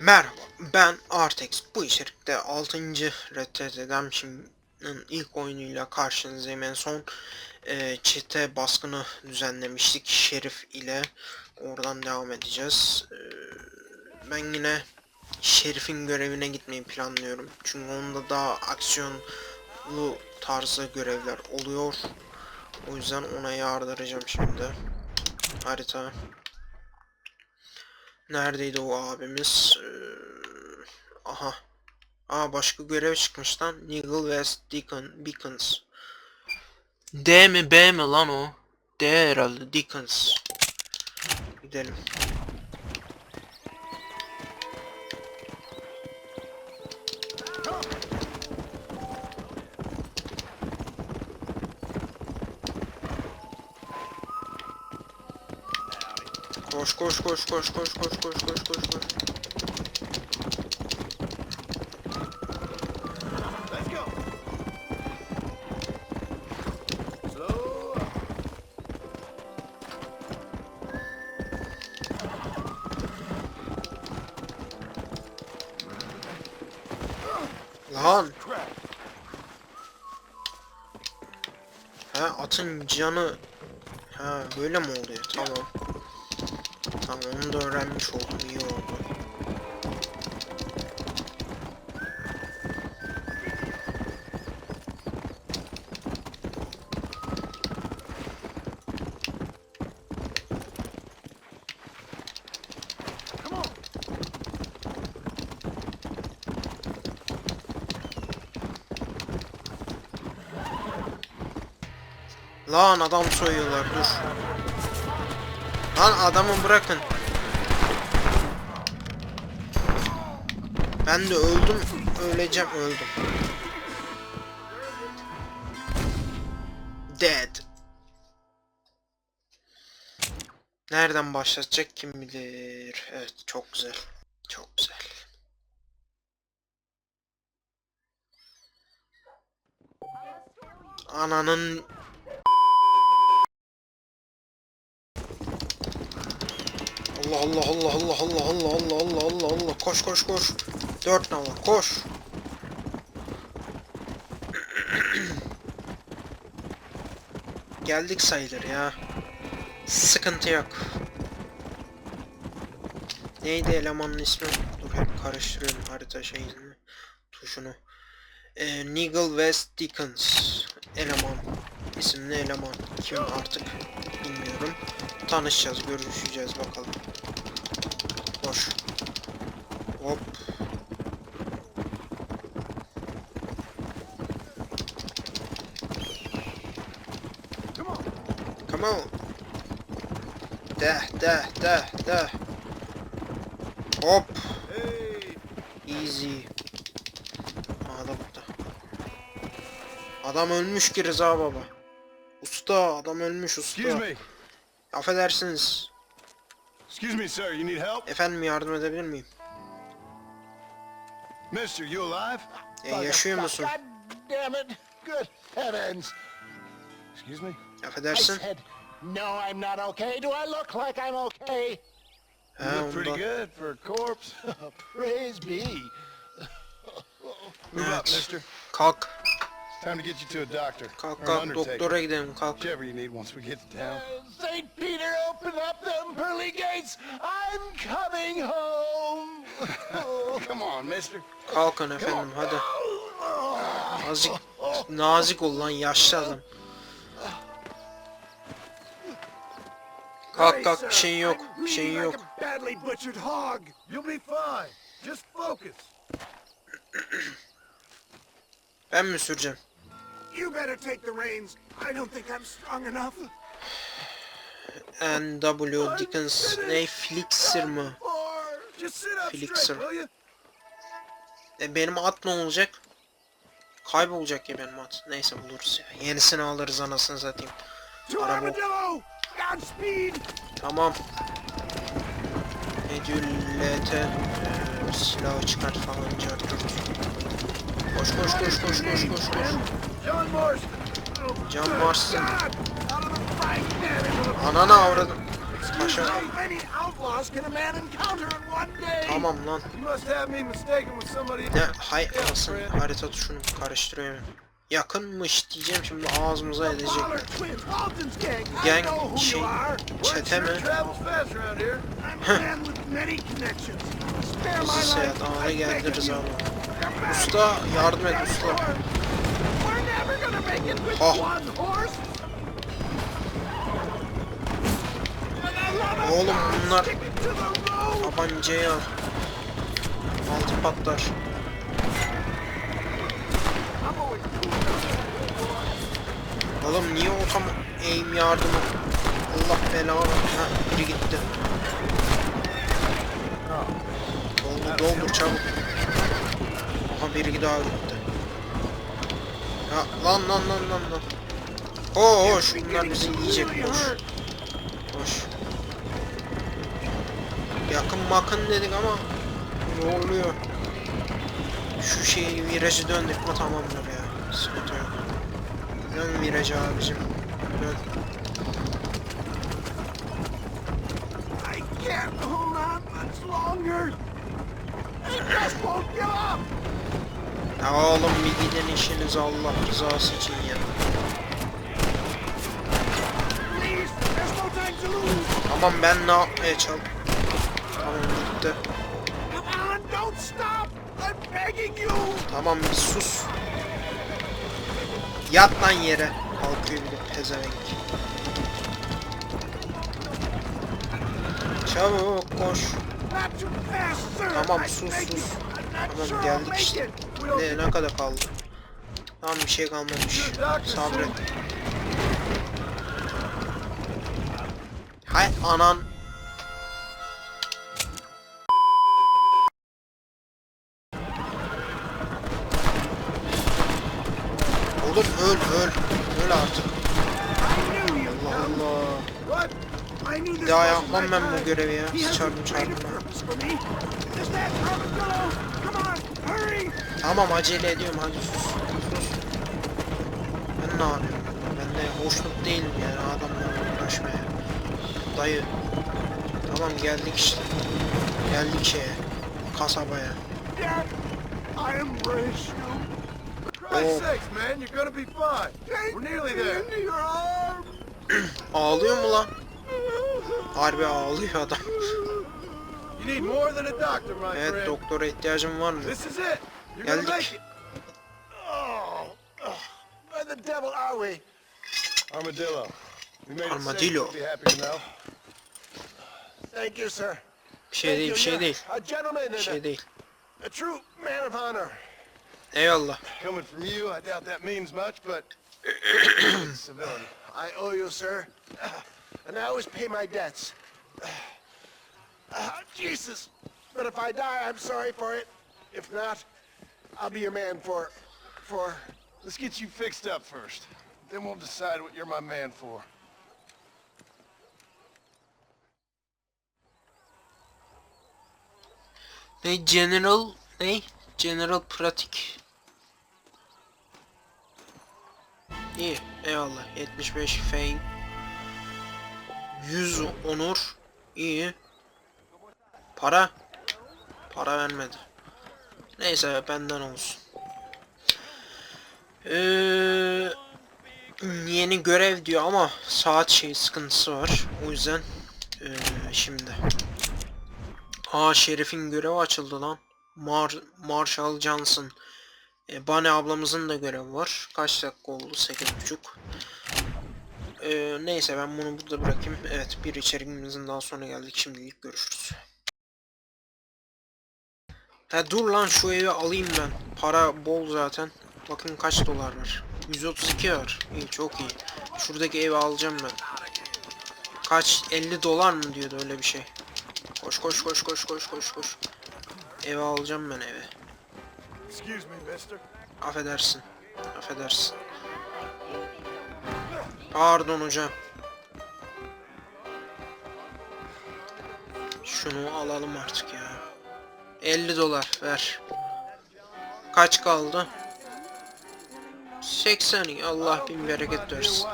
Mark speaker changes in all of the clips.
Speaker 1: Merhaba, ben Artex. Bu içerikte 6. Red Dead Redemption'ın ilk oyunuyla karşınızdayım. En son e, çete baskını düzenlemiştik Şerif ile. Oradan devam edeceğiz. E, ben yine Şerif'in görevine gitmeyi planlıyorum. Çünkü onda daha aksiyonlu tarzı görevler oluyor. O yüzden ona yardıracağım şimdi. Harita. Neredeydi o abimiz? Ee, aha. Aa başka görev çıkmış lan. Nigel West Deacon, Beacons. D mi B mi lan o? D herhalde Deacons. Gidelim. Koş koş koş koş koş koş koş koş koş koş. Lan ha atın canı ha böyle mi oluyor? Tamam. Tamam onu da öğrenmiş oldum iyi oldu. Lan adam soyuyorlar dur. Lan adamı bırakın. Ben de öldüm. Öleceğim öldüm. Dead. Nereden başlatacak kim bilir. Evet çok güzel. Çok güzel. Ananın Allah Allah Allah Allah Allah Allah Allah Allah Allah koş koş koş. Dört nala koş. Geldik sayılır ya. Sıkıntı yok. Neydi elemanın ismi? Dur hep karıştırıyorum harita şeyini. Tuşunu. Ee, Nigel West Dickens. Eleman. İsimli eleman. Kim artık bilmiyorum. Tanışacağız, görüşeceğiz bakalım. Koş. Hop.
Speaker 2: Come on.
Speaker 1: Deh, deh, deh, deh. Hop.
Speaker 2: Hey.
Speaker 1: Easy. Aa da burada. Adam ölmüş ki Rıza baba. Usta, adam ölmüş usta. Affedersiniz.
Speaker 2: Excuse me, sir. You need help?
Speaker 1: Efendim yardım edebilir miyim?
Speaker 2: Mister, you alive?
Speaker 1: E, yaşıyor musun?
Speaker 3: God damn it! Good heavens!
Speaker 2: Excuse me?
Speaker 3: I
Speaker 1: Affedersin.
Speaker 3: said, no, I'm not okay. Do I look like I'm okay?
Speaker 2: You look pretty
Speaker 1: ondan.
Speaker 2: good for a corpse.
Speaker 3: Praise be.
Speaker 2: Move up,
Speaker 1: Evet.
Speaker 2: mister.
Speaker 1: Kalk.
Speaker 2: It's time to get you to a doctor.
Speaker 1: Kalk
Speaker 2: or an
Speaker 1: kalk
Speaker 2: undertaker.
Speaker 1: doktora gidelim kalk.
Speaker 2: Whichever you need once we get to town.
Speaker 3: St. Peter, open up them pearly gates. I'm coming home.
Speaker 2: Come on, mister.
Speaker 1: Kalkın efendim hadi. Azıcık nazik ol lan yaşlı adam. Kalk kalk bir şeyin yok. Bir şeyin yok. Ben mi süreceğim?
Speaker 4: You better take the reins. I don't think I'm strong enough.
Speaker 1: N.W. Dickens ne Flixer mı?
Speaker 2: You?
Speaker 1: E benim at ne olacak? Kaybolacak ya benim at. Neyse buluruz ya. Yenisini alırız anasını satayım. Araba-! Tamam. Medullete e, ee, silahı çıkar falan çarptır. Koş koş koş koş koş koş koş. Can
Speaker 4: Marston.
Speaker 1: Anana avradım. Tamam lan. Ne hay olsun harita tuşunu karıştırıyorum. Yakınmış diyeceğim şimdi ağzımıza edecek.
Speaker 4: Waller twins, Alton's gang.
Speaker 1: Şey çete mi?
Speaker 4: life.
Speaker 1: seyahat abi.
Speaker 4: Come back.
Speaker 1: Usta yardım et usta. Ha.
Speaker 4: of
Speaker 1: Oğlum bunlar al. Altı patlar. Oğlum niye o tam aim yardımı? Allah belanı. Ha biri gitti. Doldur doldur çabuk. Aha biri daha gitti. Ya lan lan lan lan lan. Oo oo, şunlar bizi yiyecek koş. Koş. Yakın makın dedik ama ne oluyor? Şu şeyi virajı döndük mü tamamdır ya. Sıkıntı yok. Dön virajı abicim. Dön.
Speaker 4: I can't hold on much longer. I just won't give up.
Speaker 1: Ya oğlum bir gidin işiniz Allah rızası için ya.
Speaker 4: Please, there's no time to lose.
Speaker 1: Tamam ben ne yapmaya çal. Tamam gitti.
Speaker 4: Come on, don't stop. I'm begging you.
Speaker 1: Tamam bir sus. Yat lan yere. Kalkıyor bir de pezevenk. Çabuk koş. Tamam, sus, sus. Tamam, geldik işte. Ne, ne kadar kaldı? Tamam bir şey kalmamış. Sabret. Hay anan. Oğlum öl öl. Öl artık. Allah Allah.
Speaker 4: Wasn't
Speaker 1: yapmam ben bu görevi ya. Sıçardım
Speaker 4: hurry.
Speaker 1: Tamam acele ediyorum hadi sus. Sus. Ben ne yapıyorum? Ben de hoşnut değilim yani adamlarla uğraşmaya. Dayı. Tamam geldik işte. Geldik şeye. Kasabaya.
Speaker 4: I embrace you.
Speaker 1: Ağlıyor mu lan? Harbi ağlıyor adam. Evet doktora ihtiyacım var mı? Geldik.
Speaker 2: Oh, oh, where the devil are we? Armadillo.
Speaker 1: Armadillo. Bir şey değil bir şey değil. Bir şey değil.
Speaker 4: a true man of honor.
Speaker 1: Eyvallah.
Speaker 2: Coming from you, I doubt that means much, but civility.
Speaker 4: I owe you, sir. And I always pay my debts. Ah, Jesus. But if I die, I'm sorry for it. If not, I'll be your man for, for,
Speaker 2: Let's get you fixed up first. Then we'll decide what you're my man for.
Speaker 1: Ne general ne? General pratik. İyi eyvallah. 75 fame 100 onur. İyi. Para. Para vermedi. Neyse benden olsun. Ee, yeni görev diyor ama saat şey sıkıntısı var. O yüzden ee, şimdi. Aa Şerif'in görevi açıldı lan. Mar Marshall Johnson. E, Bunny ablamızın da görevi var. Kaç dakika oldu? 8.30. E, neyse ben bunu burada bırakayım. Evet bir içeriğimizin daha sonra geldik. Şimdilik görüşürüz. Ha dur lan şu evi alayım ben. Para bol zaten. Bakın kaç dolar var. 132 var. İyi çok iyi. Şuradaki evi alacağım ben. Kaç? 50 dolar mı diyordu öyle bir şey. Koş koş koş koş koş koş koş. Eve alacağım ben eve. Affedersin. Affedersin. Pardon hocam. Şunu alalım artık ya. 50 dolar ver. Kaç kaldı? 80. Allah bin bereket versin.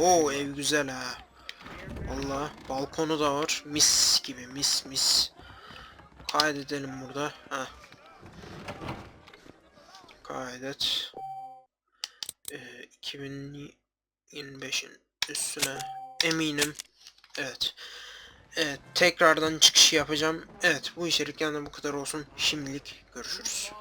Speaker 1: Oo ev güzel ha. Allah balkonu da var. Mis gibi mis mis. Kaydedelim burada. Heh. Kaydet. Ee, 2025'in üstüne eminim. Evet. Evet tekrardan çıkış yapacağım. Evet bu içerikten de bu kadar olsun. Şimdilik görüşürüz.